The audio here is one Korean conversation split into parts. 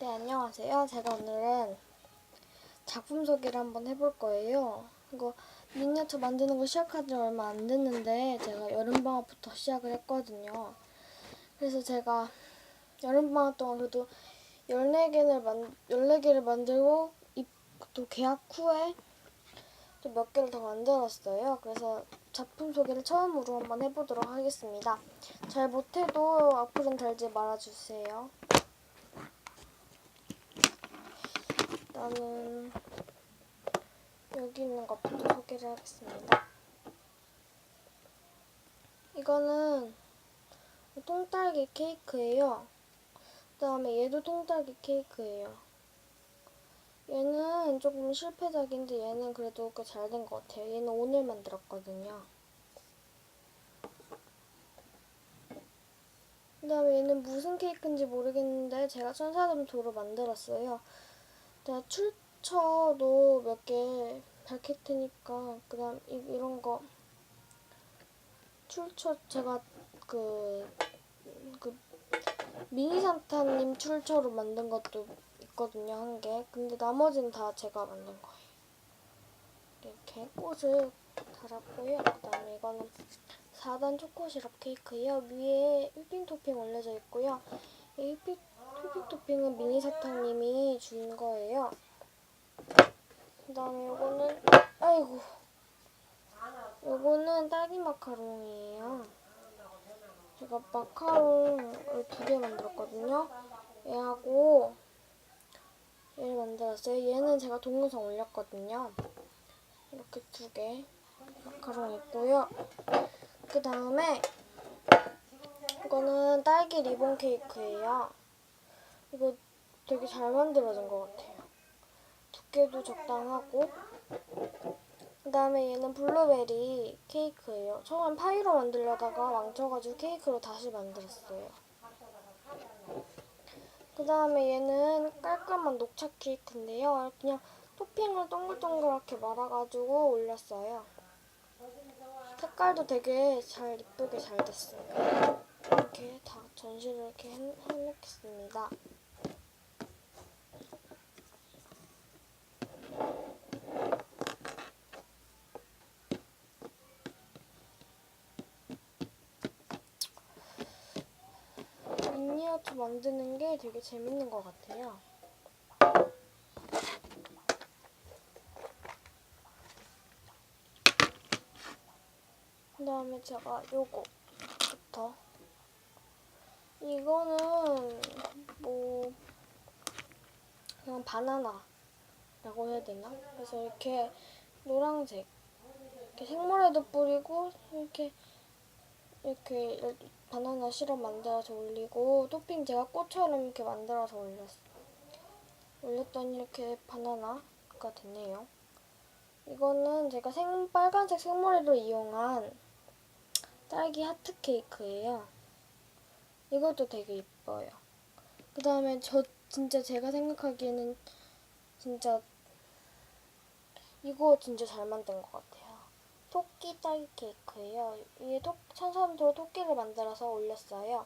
네, 안녕하세요. 제가 오늘은 작품 소개를 한번 해볼 거예요. 이거 미니어처 만드는 거 시작한 지 얼마 안 됐는데 제가 여름방학부터 시작을 했거든요. 그래서 제가 여름방학 동안 그래도 14개를, 만, 14개를 만들고 입, 또 개학 후에 또 몇 개를 더 만들었어요. 그래서 작품 소개를 처음으로 한번 해보도록 하겠습니다. 잘 못해도 앞으로는 달지 말아주세요. 나는 여기 있는 것부터 소개를 하겠습니다. 이거는 통딸기 케이크예요. 그 다음에 얘도 통딸기 케이크예요. 얘는 조금 실패작인데 얘는 그래도 꽤 잘 된 것 같아요. 얘는 오늘 만들었거든요. 그 다음에 얘는 무슨 케이크인지 모르겠는데 제가 천사점토로 만들었어요. 내가 출처도 몇 개 밝힐 테니까 그다음 이, 이런 거 출처 제가 그, 그 미니 산타님 출처로 만든 것도 있거든요 한 개. 근데 나머지는 다 제가 만든 거예요. 이렇게 꽃을 달았고요. 그다음에 이거는 4단 초코 시럽 케이크예요. 위에 휘핑 토핑 올려져 있고요. 이 휘핑 토핑 토핑은 미니 사탕님이 준 거예요. 그 다음에 요거는 아이고 요거는 딸기 마카롱이에요. 제가 마카롱을 두 개 만들었거든요. 얘하고 얘를 만들었어요. 얘는 제가 동영상 올렸거든요. 이렇게 두 개 마카롱 있고요. 그 다음에 이거는 딸기 리본 케이크예요. 이거 되게 잘 만들어진 것 같아요. 두께도 적당하고 그 다음에 얘는 블루베리 케이크예요. 처음엔 파이로 만들려다가 망쳐가지고 케이크로 다시 만들었어요. 그 다음에 얘는 깔끔한 녹차 케이크인데요. 그냥 토핑을 동글동글하게 말아가지고 올렸어요. 색깔도 되게 잘 이쁘게 잘 됐어요. 이렇게 다 전시를 이렇게 해- 해놓겠습니다. 미니어처 만드는 게 되게 재밌는 것 같아요. 그 다음에 제가 요거부터 이거는 뭐 그냥 바나나라고 해야 되나? 그래서 이렇게 노란색 이렇게 생머리도 뿌리고 이렇게 이렇게 바나나 시럽 만들어서 올리고 토핑 제가 꽃처럼 이렇게 만들어서 올렸어요. 올렸더니 이렇게 바나나가 됐네요. 이거는 제가 생 빨간색 생머리를 이용한 딸기 하트 케이크예요. 이것도 되게 이뻐요. 그 다음에 저 진짜 제가 생각하기에는 진짜 이거 진짜 잘 만든 것 같아요. 토끼 딸기 케이크예요. 위에 토, 천사함도로 토끼를 만들어서 올렸어요.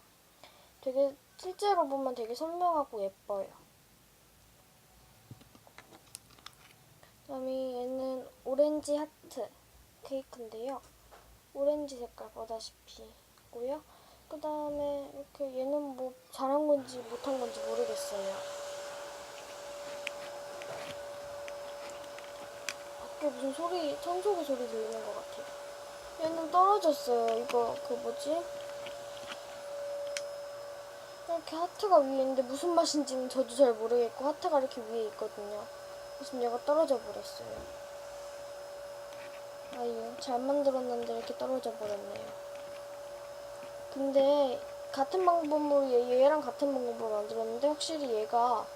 되게 실제로 보면 되게 선명하고 예뻐요. 그다음에 얘는 오렌지 하트 케이크인데요. 오렌지 색깔 보다시피 있고요. 그 다음에 이렇게 얘는 뭐 잘한 건지 못한 건지 모르겠어요. 밖에 무슨 소리, 청소기 소리 들리는 것 같아요. 얘는 떨어졌어요. 이거 그 뭐지? 이렇게 하트가 위에 있는데 무슨 맛인지는 저도 잘 모르겠고 하트가 이렇게 위에 있거든요. 지금 얘가 떨어져 버렸어요. 아유, 잘 만들었는데 이렇게 떨어져 버렸네요. 근데 같은 방법으로 얘, 얘랑 같은 방법으로 만들었는데 확실히 얘가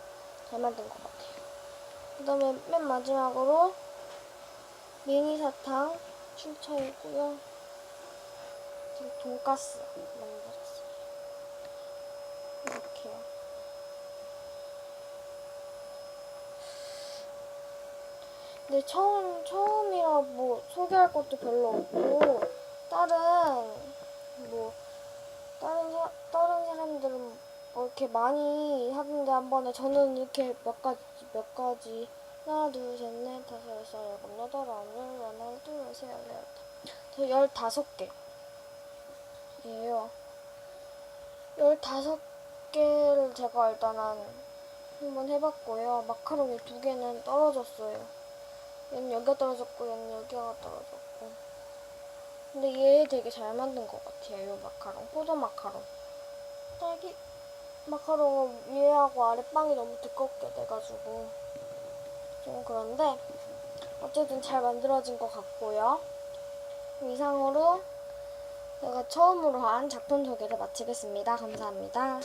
잘 만든 것 같아요. 그 다음에 맨 마지막으로 미니 사탕 출처이고요. 지금 돈가스 만들었어요. 이렇게요. 근데 처음 처음이라 뭐 소개할 것도 별로 없고 다른 뭐 다른 사, 다른 사람들은 어, 이렇게 많이 하는데 한 번에 저는 이렇게 몇 가지 몇 가지 하나 둘 셋 넷 다섯 여섯 일곱 여덟 아홉 열 하나 둘 셋, 넷, 저 열다섯 개예요. 열다섯 개를 제가 일단은 한번 해봤고요. 마카롱이 두 개는 떨어졌어요. 얘는 여기가 떨어졌고 얘는 여기가 떨어졌고. 근데 얘 되게 잘 만든 것 같아요. 이 마카롱 포도 마카롱. 딸기 마카롱은 위에하고 아래 빵이 너무 두껍게 돼가지고 좀 그런데 어쨌든 잘 만들어진 것 같고요. 이상으로 제가 처음으로 한 작품 소개를 마치겠습니다. 감사합니다.